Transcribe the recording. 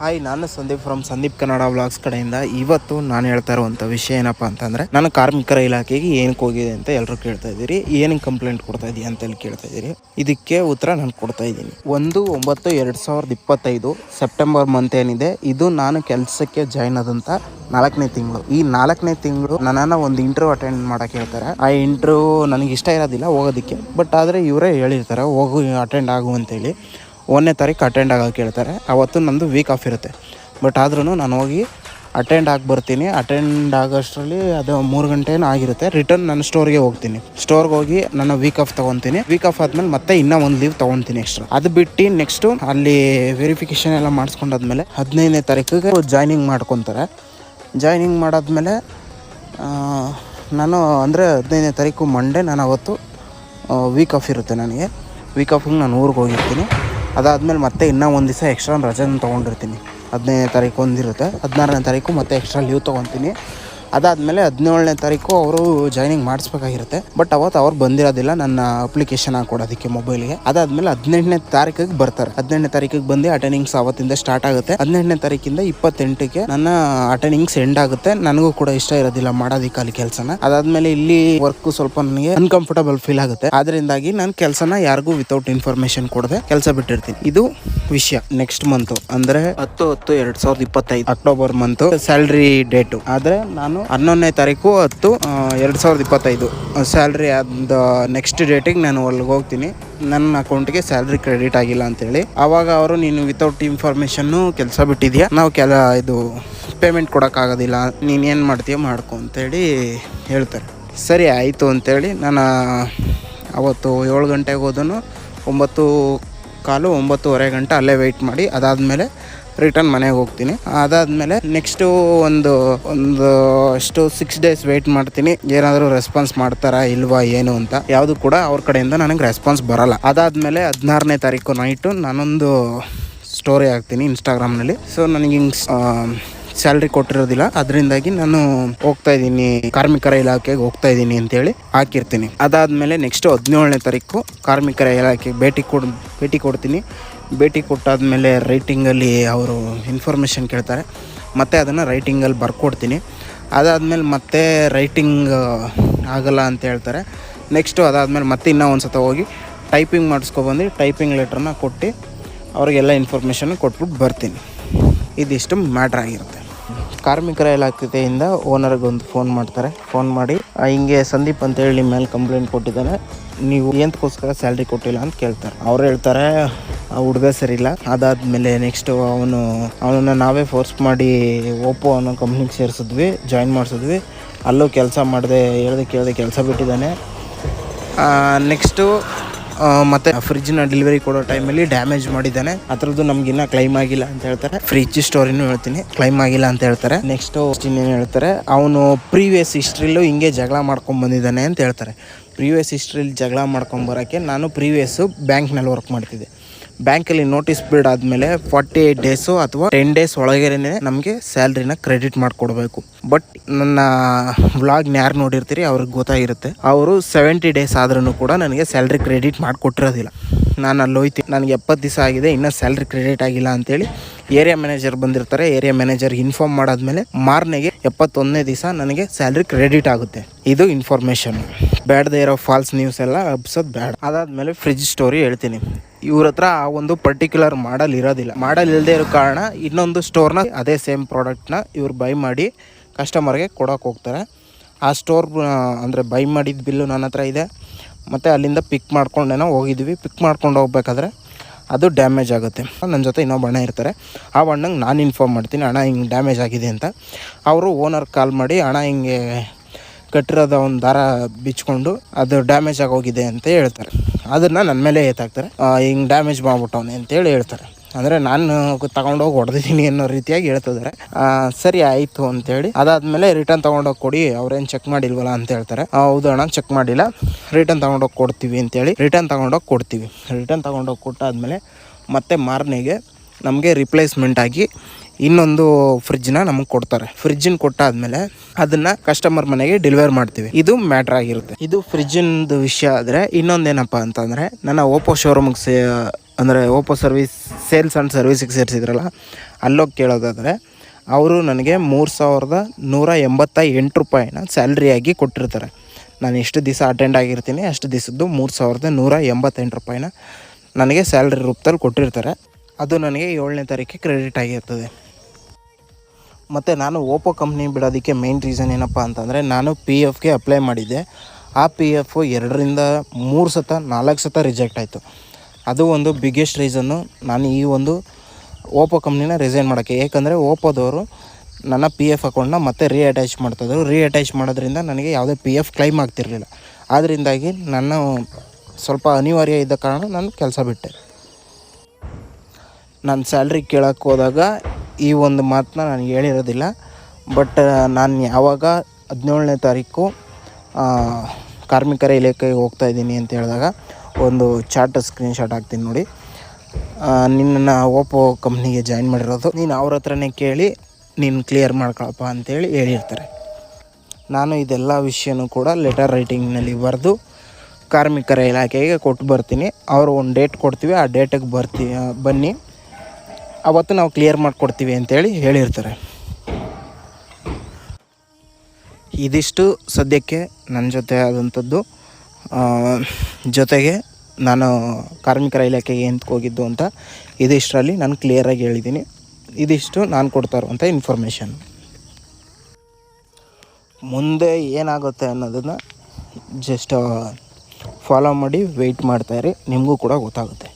Hi ನಾನು Sandeep from Sandeep Kannada vlogs ಕಡೆಯಿಂದ. ಇವತ್ತು ನಾನು ಹೇಳ್ತಾ ಇರುವಂಥ ವಿಷಯ ಏನಪ್ಪ ಅಂತಂದರೆ ನಾನು ಕಾರ್ಮಿಕರ ಇಲಾಖೆಗೆ ಏನಕ್ಕೆ ಹೋಗಿದೆ ಅಂತ ಎಲ್ಲರೂ ಕೇಳ್ತಾ ಇದ್ದೀರಿ. ಏನಕ್ಕೆ ಕಂಪ್ಲೇಂಟ್ ಕೊಡ್ತಾ ಇದೀಯ ಅಂತ ಹೇಳಿ ಕೇಳ್ತಾ ಇದ್ದೀರಿ. ಇದಕ್ಕೆ ಉತ್ತರ ನಾನು ಕೊಡ್ತಾ ಇದ್ದೀನಿ. ಒಂದು ಒಂಬತ್ತು ಎರಡು ಸಾವಿರದ ಇಪ್ಪತ್ತೈದು ಸೆಪ್ಟೆಂಬರ್ ಮಂತ್ ಏನಿದೆ, ಇದು ನಾನು ಕೆಲಸಕ್ಕೆ ಜಾಯ್ನ್ ಆದಂಥ ನಾಲ್ಕನೇ ತಿಂಗಳು. ಈ ನಾಲ್ಕನೇ ತಿಂಗಳು ನನ್ನನ್ನು ಒಂದು ಇಂಟರ್ವ್ಯೂ ಅಟೆಂಡ್ ಮಾಡೋಕೆ ಹೇಳ್ತಾರೆ. ಆ ಇಂಟರ್ವ್ಯೂ ನನಗೆ ಇಷ್ಟ ಇರೋದಿಲ್ಲ, ಹೋಗೋದಕ್ಕೆ. ಬಟ್ ಆದರೆ ಇವರೇ ಹೇಳಿರ್ತಾರೆ, ಹೋಗು ಅಟೆಂಡ್ ಆಗು ಅಂತೇಳಿ ಒಂದನೇ ತಾರೀಕು ಅಟೆಂಡ್ ಆಗೋಕೆ ಹೇಳ್ತಾರೆ ಅವತ್ತು ನಂದು ವೀಕ್ ಆಫ್ ಇರುತ್ತೆ. ಬಟ್ ಆದ್ರೂ ನಾನು ಹೋಗಿ ಅಟೆಂಡ್ ಆಗಿ ಬರ್ತೀನಿ. ಅಟೆಂಡ್ ಆಗೋಷ್ಟರಲ್ಲಿ ಅದು ಮೂರು ಗಂಟೆನೂ ಆಗಿರುತ್ತೆ. ರಿಟರ್ನ್ ನಾನು ಸ್ಟೋರ್ಗೆ ಹೋಗ್ತೀನಿ. ಸ್ಟೋರ್ಗೆ ಹೋಗಿ ನನ್ನ ವೀಕ್ ಆಫ್ ತೊಗೊತೀನಿ. ವೀಕ್ ಆಫ್ ಆದ್ಮೇಲೆ ಮತ್ತೆ ಇನ್ನೂ ಒಂದು ಲೀವ್ ತೊಗೊತೀನಿ ಎಕ್ಸ್ಟ್ರಾ ಅದು ಬಿಟ್ಟು ನೆಕ್ಸ್ಟು ಅಲ್ಲಿ ವೆರಿಫಿಕೇಷನ್ ಎಲ್ಲ ಮಾಡಿಸ್ಕೊಂಡಾದ್ಮೇಲೆ ಹದಿನೈದನೇ ತಾರೀಕಿಗೆ ಜಾಯ್ನಿಂಗ್ ಮಾಡ್ಕೊತಾರೆ. ಜಾಯ್ನಿಂಗ್ ಮಾಡಾದ್ಮೇಲೆ ನಾನು ಅಂದರೆ ಹದಿನೈದನೇ ತಾರೀಕು ಮಂಡೇ ನಾನು ಅವತ್ತು ವೀಕ್ ಆಫ್ ಇರುತ್ತೆ ನನಗೆ. ವೀಕ್ ಆಫಿಗೆ ನಾನು ಊರಿಗೆ ಹೋಗಿರ್ತೀನಿ. ಅದಾದಮೇಲೆ ಮತ್ತೆ ಇನ್ನೂ ಒಂದು ದಿವಸ ಎಕ್ಸ್ಟ್ರಾ ರಜೆನ ತೊಗೊಂಡಿರ್ತೀನಿ. ಹದಿನೈದನೇ ತಾರೀಕು ಒಂದಿರುತ್ತೆ. ಹದಿನಾರನೇ ತಾರೀಕು ಮತ್ತೆ ಎಕ್ಸ್ಟ್ರಾ ಲೀವ್ ತೊಗೊತೀನಿ. ಅದಾದಮೇಲೆ ಹದಿನೇಳನೇ ತಾರೀಕು ಅವರು ಜಾಯ್ನಿಂಗ್ ಮಾಡಿಸ್ಬೇಕಾಗಿರುತ್ತೆ. ಬಟ್ ಅವತ್ತು ಅವ್ರು ಬಂದಿರೋದಿಲ್ಲ ನನ್ನ ಅಪ್ಲಿಕೇಶನ್ ಹಾಕೊಡೋದಕ್ಕೆ ಮೊಬೈಲ್ಗೆ ಅದಾದ್ಮೇಲೆ ಹದಿನೆಂಟನೇ ತಾರೀಕಿಗೆ ಬರ್ತಾರೆ. ಹದಿನೆಂಟನೇ ತಾರೀಕಿಗೆ ಬಂದು ಅಟೆಂಡಿಂಗ್ಸ್ ಅವತ್ತಿಂದ ಸ್ಟಾರ್ಟ್ ಆಗುತ್ತೆ. ಹದಿನೆಂಟನೇ ತಾರೀಕಿಂದ ಇಪ್ಪತ್ತೆಂಟಕ್ಕೆ ನನ್ನ ಅಟೆಂಡಿಂಗ್ಸ್ ಎಂಡ್ ಆಗುತ್ತೆ. ನನಗೂ ಕೂಡ ಇಷ್ಟ ಇರೋದಿಲ್ಲ ಮಾಡೋದಿಕ್ಕೆ ಅಲ್ಲಿ ಕೆಲಸನ. ಅದಾದ್ಮೇಲೆ ಇಲ್ಲಿ ವರ್ಕ್ ಸ್ವಲ್ಪ ನನಗೆ ಅನ್ಕಂಫರ್ಟಬಲ್ ಫೀಲ್ ಆಗುತ್ತೆ. ಅದರಿಂದಾಗಿ ನಾನು ಕೆಲಸನ ಯಾರಿಗೂ ವಿತೌಟ್ ಇನ್ಫಾರ್ಮೇಶನ್ ಕೊಡದೆ ಕೆಲಸ ಬಿಟ್ಟಿರ್ತೀನಿ. ಇದು ವಿಷಯ. ನೆಕ್ಸ್ಟ್ ಮಂತ್ ಅಂದ್ರೆ ಹತ್ತು ಹತ್ತು ಎರಡ್ ಸಾವಿರದ ಇಪ್ಪತ್ತೈದು. ಅಕ್ಟೋಬರ್ ಮಂತ್ ಸ್ಯಾಲ್ರಿ ಡೇಟು ಆದ್ರೆ ನಾನು ಹನ್ನೊಂದನೇ ತಾರೀಕು ಹತ್ತು ಎರಡು ಸಾವಿರದ ಇಪ್ಪತ್ತೈದು. ಸ್ಯಾಲ್ರಿ ಅದ ನೆಕ್ಸ್ಟ್ ಡೇಟಿಗೆ ನಾನು ಅಲ್ಲಿಗೆ ಹೋಗ್ತೀನಿ. ನನ್ನ ಅಕೌಂಟ್ಗೆ ಸ್ಯಾಲ್ರಿ ಕ್ರೆಡಿಟ್ ಆಗಿಲ್ಲ ಅಂತೇಳಿ. ಆವಾಗ ಅವರು, ನೀನು ವಿತೌಟ್ ಇನ್ಫಾರ್ಮೇಷನ್ನು ಕೆಲಸ ಬಿಟ್ಟಿದ್ಯಾ? ನಾವು ಕೆಲ, ಇದು ಪೇಮೆಂಟ್ ಕೊಡೋಕ್ಕಾಗೋದಿಲ್ಲ. ನೀನು ಏನು ಮಾಡ್ತೀಯ ಮಾಡ್ಕೊ ಅಂತೇಳಿ ಹೇಳ್ತಾರೆ. ಸರಿ, ಆಯಿತು ಅಂತೇಳಿ ನಾನು, ಅವತ್ತು ಏಳು ಗಂಟೆಗೆ ಹೋದನು. ಒಂಬತ್ತು, ಕಾಲು ಒಂಬತ್ತುವರೆ ಗಂಟೆ ಅಲ್ಲೇ ವೆಯ್ಟ್ ಮಾಡಿ. ಅದಾದಮೇಲೆ ರಿಟರ್ನ್ ಮನೆಗೆ ಹೋಗ್ತೀನಿ. ಅದಾದಮೇಲೆ ನೆಕ್ಸ್ಟ್ ಒಂದು ಒಂದು ಅಷ್ಟು ಸಿಕ್ಸ್ ಡೇಸ್ ವೇಟ್ ಮಾಡ್ತೀನಿ. ಏನಾದರೂ ರೆಸ್ಪಾನ್ಸ್ ಮಾಡ್ತಾರಾ ಇಲ್ವಾ ಏನು ಅಂತ. ಯಾವುದು ಕೂಡ ಅವ್ರ ಕಡೆಯಿಂದ ನನಗೆ ರೆಸ್ಪಾನ್ಸ್ ಬರಲ್ಲ. ಅದಾದಮೇಲೆ ಹದಿನಾರನೇ ತಾರೀಕು ನೈಟು ನಾನೊಂದು ಸ್ಟೋರಿ ಹಾಕ್ತೀನಿ ಇನ್ಸ್ಟಾಗ್ರಾಮ್ನಲ್ಲಿ ಸೊ ನನಗೆ ಹಿಂಗೆ ಸ್ಯಾಲ್ರಿ ಕೊಟ್ಟಿರೋದಿಲ್ಲ. ಅದರಿಂದಾಗಿ ನಾನು ಹೋಗ್ತಾ ಇದ್ದೀನಿ, ಕಾರ್ಮಿಕರ ಇಲಾಖೆಗೆ ಹೋಗ್ತಾ ಇದ್ದೀನಿ ಅಂತೇಳಿ ಹಾಕಿರ್ತೀನಿ. ಅದಾದಮೇಲೆ ನೆಕ್ಸ್ಟ್ ಹದಿನೇಳನೇ ತಾರೀಕು ಕಾರ್ಮಿಕರ ಇಲಾಖೆಗೆ ಭೇಟಿ ಕೊಡ್, ಭೇಟಿ ಕೊಡ್ತೀನಿ. ಭೇಟಿ ಕೊಟ್ಟಾದ್ಮೇಲೆ ರೈಟಿಂಗಲ್ಲಿ ಅವರು ಇನ್ಫಾರ್ಮೇಷನ್ ಕೇಳ್ತಾರೆ. ಮತ್ತು ಅದನ್ನು ರೈಟಿಂಗಲ್ಲಿ ಬರ್ಕೊಡ್ತೀನಿ. ಅದಾದಮೇಲೆ ಮತ್ತೆ ರೈಟಿಂಗ್ ಆಗಲ್ಲ ಅಂತ ಹೇಳ್ತಾರೆ. ನೆಕ್ಸ್ಟು ಅದಾದಮೇಲೆ ಮತ್ತೆ ಇನ್ನೂ ಒಂದು ಸತ ಹೋಗಿ ಟೈಪಿಂಗ್ ಮಾಡಿಸ್ಕೊಬಂದು ಟೈಪಿಂಗ್ ಲೆಟ್ರನ್ನ ಕೊಟ್ಟು ಅವ್ರಿಗೆಲ್ಲ ಇನ್ಫಾರ್ಮೇಷನ್ ಕೊಟ್ಬಿಟ್ಟು ಬರ್ತೀನಿ. ಇದಿಷ್ಟು ಮ್ಯಾಟ್ರ್ ಆಗಿರುತ್ತೆ. ಕಾರ್ಮಿಕರ ಇಲಾಖೆಯಿಂದ ಓನರ್ಗೆ ಒಂದು ಫೋನ್ ಮಾಡ್ತಾರೆ. ಫೋನ್ ಮಾಡಿ "ಆ, ಹಿಂಗೆ ಸಂದೀಪ್ ಅಂತೇಳಿ ನಿಮ್ಮ ಮೇಲೆ ಕಂಪ್ಲೇಂಟ್ ಕೊಟ್ಟಿದ್ದಾರೆ ನೀವು ಎಂತಕ್ಕೋಸ್ಕರ ಸ್ಯಾಲ್ರಿ ಕೊಟ್ಟಿಲ್ಲ ಅಂತ ಕೇಳ್ತಾರೆ. ಅವ್ರು ಹೇಳ್ತಾರೆ ಹುಡುಗ ಸರಿಯಿಲ್ಲ. ಅದಾದಮೇಲೆ ನೆಕ್ಸ್ಟು ಅವನು, ಅವನನ್ನು ನಾವೇ ಫೋರ್ಸ್ ಮಾಡಿ ಓಪೋ ಅನ್ನೋ ಕಂಪ್ನಿಗೆ ಸೇರಿಸಿದ್ವಿ ಜಾಯಿನ್ ಮಾಡಿಸಿದ್ವಿ. ಅಲ್ಲೂ ಕೆಲಸ ಮಾಡಿದೆ, ಹೇಳ್ದೆ ಕೇಳಿದೆ ಕೆಲಸ ಬಿಟ್ಟಿದ್ದಾನೆ. ನೆಕ್ಸ್ಟು ಮತ್ತೆ ಫ್ರಿಜ್ನ ಡೆಲಿವರಿ ಕೊಡೋ ಟೈಮಲ್ಲಿ ಡ್ಯಾಮೇಜ್ ಮಾಡಿದ್ದಾನೆ. ಅದ್ರದ್ದು ನಮ್ಗಿನ್ನ ಕ್ಲೈಮ್ ಆಗಿಲ್ಲ ಅಂತ ಹೇಳ್ತಾರೆ. ಫ್ರಿಜ್ ಸ್ಟೋರಿನೂ ಹೇಳ್ತೀನಿ. ಕ್ಲೈಮ್ ಆಗಿಲ್ಲ ಅಂತ ಹೇಳ್ತಾರೆ. ನೆಕ್ಸ್ಟು ಇನ್ನೇನು ಹೇಳ್ತಾರೆ? ಅವನು ಪ್ರೀವಿಯಸ್ ಹಿಸ್ಟ್ರಿಲೂ ಹಿಂಗೆ ಜಗಳ ಮಾಡ್ಕೊಂಡ್ ಬಂದಿದ್ದಾನೆ ಅಂತ ಹೇಳ್ತಾರೆ. ಪ್ರೀವಿಯಸ್ ಹಿಸ್ಟ್ರಿಲಿ ಜಗಳ ಮಾಡ್ಕೊಂಡ್ ಬರೋಕ್ಕೆ ನಾನು ಪ್ರೀವಿಯಸ್ಸು ಬ್ಯಾಂಕ್ನಲ್ಲಿ ವರ್ಕ್ ಮಾಡ್ತಿದ್ದೆ. ಬ್ಯಾಂಕಲ್ಲಿ ನೋಟಿಸ್ ಪೀರಿಯಡ್ ಆದಮೇಲೆ ಫಾರ್ಟಿ ಏಟ್ ಡೇಸು ಅಥವಾ ಟೆನ್ ಡೇಸ್ ಒಳಗೇನೆ ನಮಗೆ ಸ್ಯಾಲ್ರಿನ ಕ್ರೆಡಿಟ್ ಮಾಡಿಕೊಡ್ಬೇಕು. ಬಟ್ ನನ್ನ ವ್ಲಾಗ್ನ ಯಾರು ನೋಡಿರ್ತೀರಿ ಅವ್ರಿಗೆ ಗೊತ್ತಾಗಿರುತ್ತೆ. ಅವರು ಸೆವೆಂಟಿ ಡೇಸ್ ಆದ್ರೂ ಕೂಡ ನನಗೆ ಸ್ಯಾಲ್ರಿ ಕ್ರೆಡಿಟ್ ಮಾಡಿಕೊಟ್ಟಿರೋದಿಲ್ಲ. ನಾನು ಅಲ್ಲಿ ಹೋಯ್ತೀನಿ ನನಗೆ ಎಪ್ಪತ್ತು ದಿವಸ ಆಗಿದೆ, ಇನ್ನೂ ಸ್ಯಾಲ್ರಿ ಕ್ರೆಡಿಟ್ ಆಗಿಲ್ಲ ಅಂತೇಳಿ ಏರಿಯಾ ಮ್ಯಾನೇಜರ್ ಬಂದಿರ್ತಾರೆ. ಏರಿಯಾ ಮ್ಯಾನೇಜರ್ ಇನ್ಫಾರ್ಮ್ ಮಾಡಾದ್ಮೇಲೆ ಮಾರನೆಗೆ ಎಪ್ಪತ್ತೊಂದನೇ ದಿವಸ ನನಗೆ ಸ್ಯಾಲ್ರಿ ಕ್ರೆಡಿಟ್ ಆಗುತ್ತೆ. ಇದು ಇನ್ಫಾರ್ಮೇಷನ್ ಬ್ಯಾಡ್ದೇ ಇರೋ ಫಾಲ್ಸ್ ನ್ಯೂಸ್ ಎಲ್ಲ ಹಬ್ಸೋದು ಬೇಡ ಅದಾದಮೇಲೆ ಫ್ರಿಜ್ ಸ್ಟೋರಿ ಹೇಳ್ತೀನಿ. ಇವ್ರ ಹತ್ರ ಆ ಒಂದು ಪರ್ಟಿಕ್ಯುಲರ್ ಮಾಡಲ್ ಇರೋದಿಲ್ಲ. ಮಾಡಲ್ ಇಲ್ಲದೆ ಇರೋ ಕಾರಣ ಇನ್ನೊಂದು ಸ್ಟೋರ್ನ ಅದೇ ಸೇಮ್ ಪ್ರಾಡಕ್ಟ್ನ ಇವ್ರು ಬೈ ಮಾಡಿ ಕಸ್ಟಮರ್ಗೆ ಕೊಡೋಕೆ ಹೋಗ್ತಾರೆ. ಆ ಸ್ಟೋರ್ ಅಂದರೆ ಬೈ ಮಾಡಿದ ಬಿಲ್ಲು ನನ್ನ ಹತ್ರ ಇದೆ. ಮತ್ತು ಅಲ್ಲಿಂದ ಪಿಕ್ ಮಾಡ್ಕೊಂಡೇನೋ ಹೋಗಿದ್ವಿ. ಪಿಕ್ ಮಾಡ್ಕೊಂಡು ಹೋಗ್ಬೇಕಾದ್ರೆ ಅದು ಡ್ಯಾಮೇಜ್ ಆಗುತ್ತೆ. ನನ್ನ ಜೊತೆ ಇನ್ನೊಬ್ಬ ಅಣ್ಣ ಇರ್ತಾರೆ. ಆ ಅಣ್ಣಂಗೆ ನಾನು ಇನ್ಫಾರ್ಮ್ ಮಾಡ್ತೀನಿ. ಅಣ್ಣ ಹಿಂಗೆ ಡ್ಯಾಮೇಜ್ ಆಗಿದೆ ಅಂತ. ಅವರು ಓನರ್ ಕಾಲ್ ಮಾಡಿ ಅಣ್ಣ ಹಿಂಗೆ ಕಟ್ಟಿರೋದ ಒಂದು ದಾರ ಬಿಚ್ಕೊಂಡು ಅದು ಡ್ಯಾಮೇಜ್ ಆಗೋಗಿದೆ ಅಂತ ಹೇಳ್ತಾರೆ. ಅದನ್ನು ನನ್ನ ಮೇಲೆ ಏತಾಕ್ತಾರೆ ಹಿಂಗೆ ಡ್ಯಾಮೇಜ್ ಮಾಡ್ಬಿಟ್ಟವನೆ ಅಂತೇಳಿ ಹೇಳ್ತಾರೆ. ಅಂದರೆ ನಾನು ತಗೊಂಡೋಗಿ ಹೊಡೆದಿದ್ದೀನಿ ಅನ್ನೋ ರೀತಿಯಾಗಿ ಹೇಳ್ತಿದ್ದಾರೆ ಸರಿ ಆಯಿತು ಅಂತೇಳಿ. ಅದಾದಮೇಲೆ ರಿಟರ್ನ್ ತೊಗೊಂಡೋಗಿ ಕೊಡಿ, ಅವ್ರೇನು ಚೆಕ್ ಮಾಡಿಲ್ವಲ್ಲ ಅಂತ ಹೇಳ್ತಾರೆ. ಹೌದು ಅಣ್ಣ ಚೆಕ್ ಮಾಡಿಲ್ಲ. ರಿಟರ್ನ್ ತೊಗೊಂಡೋಗಿ ಕೊಡ್ತೀವಿ ಅಂತೇಳಿ. ರಿಟರ್ನ್ ತೊಗೊಂಡೋಗಿ ಕೊಡ್ತೀವಿ. ರಿಟರ್ನ್ ತೊಗೊಂಡೋಗಿ ಕೊಟ್ಟಾದಮೇಲೆ ಮತ್ತೆ ಮಾರ್ನಿಗೆ ನಮಗೆ ರಿಪ್ಲೇಸ್ಮೆಂಟ್ ಆಗಿ ಇನ್ನೊಂದು ಫ್ರಿಜ್ನ ನಮಗೆ ಕೊಡ್ತಾರೆ. ಫ್ರಿಜ್ಜಿನ ಕೊಟ್ಟಾದ್ಮೇಲೆ ಅದನ್ನ ಕಸ್ಟಮರ್ ಮನೆಗೆ ಡೆಲಿವರ್ ಮಾಡ್ತೀವಿ. ಇದು ಮ್ಯಾಟರ್ ಆಗಿರುತ್ತೆ. ಇದು ಫ್ರಿಜ್ಜಿಂದು ವಿಷಯ ಆದರೆ ಇನ್ನೊಂದೇನಪ್ಪ ಅಂತಂದರೆ ನನ್ನ ಓಪೋ ಶೋರೂಮಿಗೆ ಸೇ, ಅಂದರೆ ಓಪೋ ಸರ್ವಿಸ್ ಸೇಲ್ಸ್ ಆ್ಯಂಡ್ ಸರ್ವಿಸಿಗೆ ಸೇರಿಸಿದ್ರಲ್ಲ, ಅಲ್ಲೋಗಿ ಕೇಳೋದಾದರೆ ಅವರು ನನಗೆ ಮೂರು ಸಾವಿರದ ನೂರ ಎಂಬತ್ತ ಎಂಟು ರೂಪಾಯಿನ ಸ್ಯಾಲ್ರಿಯಾಗಿ ಕೊಟ್ಟಿರ್ತಾರೆ. ನಾನು ಎಷ್ಟು ದಿವಸ ಅಟೆಂಡ್ ಆಗಿರ್ತೀನಿ, ಅಷ್ಟು ದಿವಸದ್ದು ಮೂರು ಸಾವಿರದ ನೂರ ಎಂಬತ್ತೆಂಟು ರೂಪಾಯಿನ ನನಗೆ ಸ್ಯಾಲ್ರಿ ರೂಪದಲ್ಲಿ ಕೊಟ್ಟಿರ್ತಾರೆ. ಅದು ನನಗೆ ಏಳನೇ ತಾರೀಕಿಗೆ ಕ್ರೆಡಿಟ್ ಆಗಿರ್ತದೆ. ಮತ್ತು ನಾನು ಓಪೋ ಕಂಪ್ನಿ ಬಿಡೋದಕ್ಕೆ ಮೇನ್ ರೀಸನ್ ಏನಪ್ಪ ಅಂತಂದರೆ ನಾನು ಪಿ ಎಫ್ಗೆ ಅಪ್ಲೈ ಮಾಡಿದ್ದೆ. ಆ ಪಿ ಎಫು ಎರಡರಿಂದ ಮೂರು ಸತ, ನಾಲ್ಕು ಸತ ರಿಜೆಕ್ಟ್ ಆಯಿತು. ಅದು ಒಂದು ಬಿಗ್ಗೆಸ್ಟ್ ರೀಸನ್ನು ನಾನು ಈ ಒಂದು ಓಪೋ ಕಂಪ್ನಿನ ರಿಸೈನ್ ಮಾಡೋಕ್ಕೆ, ಏಕೆಂದರೆ ಓಪೋದವರು ನನ್ನ ಪಿ ಎಫ್ ಅಕೌಂಟ್ನ ಮತ್ತೆ ರೀ ಅಟ್ಯಾಚ್ ಮಾಡ್ತಿದ್ರು. ರೀ ಮಾಡೋದ್ರಿಂದ ನನಗೆ ಯಾವುದೇ ಪಿ ಎಫ್ ಕ್ಲೈಮ್ ಆಗ್ತಿರಲಿಲ್ಲ. ಆದ್ದರಿಂದಾಗಿ ನನ್ನ ಸ್ವಲ್ಪ ಅನಿವಾರ್ಯ ಇದ್ದ ಕಾರಣ ನಾನು ಕೆಲಸ ಬಿಟ್ಟೆ. ನನ್ನ ಸ್ಯಾಲ್ರಿ ಕೇಳೋಕ್ಕೆ ಹೋದಾಗ ಈ ಒಂದು ಮಾತನ್ನ ನಾನು ಹೇಳಿರೋದಿಲ್ಲ. ಬಟ್ ನಾನು ಯಾವಾಗ ಹದಿನೇಳನೇ ತಾರೀಕು ಕಾರ್ಮಿಕರ ಇಲಾಖೆಗೆ ಹೋಗ್ತಾ ಇದ್ದೀನಿ ಅಂತ ಹೇಳಿದಾಗ ಒಂದು ಚಾರ್ಟ್ ಸ್ಕ್ರೀನ್ಶಾಟ್ ಹಾಕ್ತೀನಿ ನೋಡಿ. ನಿನ್ನನ್ನು ಓಪೋ ಕಂಪ್ನಿಗೆ ಜಾಯಿನ್ ಮಾಡಿರೋದು. ನೀನು ಅವ್ರ ಹತ್ರನೇ ಕೇಳಿ, ನೀನು ಕ್ಲಿಯರ್ ಮಾಡ್ಕೊಳಪ್ಪ ಅಂತೇಳಿ ಹೇಳಿರ್ತಾರೆ. ನಾನು ಇದೆಲ್ಲ ವಿಷಯನೂ ಕೂಡ ಲೆಟರ್ ರೈಟಿಂಗ್ನಲ್ಲಿ ಬರೆದು ಕಾರ್ಮಿಕರ ಇಲಾಖೆಗೆ ಕೊಟ್ಟು ಬರ್ತೀನಿ. ಅವರು ಒಂದು ಡೇಟ್ ಕೊಡ್ತೀವಿ. ಆ ಡೇಟಿಗೆ ಬರ್ತೀ ಬನ್ನಿ. ಅವತ್ತು ನಾವು ಕ್ಲಿಯರ್ ಮಾಡಿಕೊಡ್ತೀವಿ ಅಂತೇಳಿ ಹೇಳಿರ್ತಾರೆ. ಇದಿಷ್ಟು ಸದ್ಯಕ್ಕೆ ನನ್ನ ಜೊತೆ ಆದಂಥದ್ದು. ಜೊತೆಗೆ ನಾನು ಕಾರ್ಮಿಕರ ಇಲಾಖೆಗೆ ಎಂತಕ್ಕೆ ಹೋಗಿದ್ದು ಅಂತ ಇದಿಷ್ಟರಲ್ಲಿ ನಾನು ಕ್ಲಿಯರಾಗಿ ಹೇಳಿದ್ದೀನಿ. ಇದಿಷ್ಟು ನಾನು ಕೊಡ್ತಾ ಇರುವಂಥ ಇನ್ಫಾರ್ಮೇಷನ್ ಮುಂದೆ ಏನಾಗುತ್ತೆ ಅನ್ನೋದನ್ನು ಜಸ್ಟ್ ಫಾಲೋ ಮಾಡಿ ವೆಯ್ಟ್ ಮಾಡ್ತಾಯಿರಿ ನಿಮಗೂ ಕೂಡ ಗೊತ್ತಾಗುತ್ತೆ.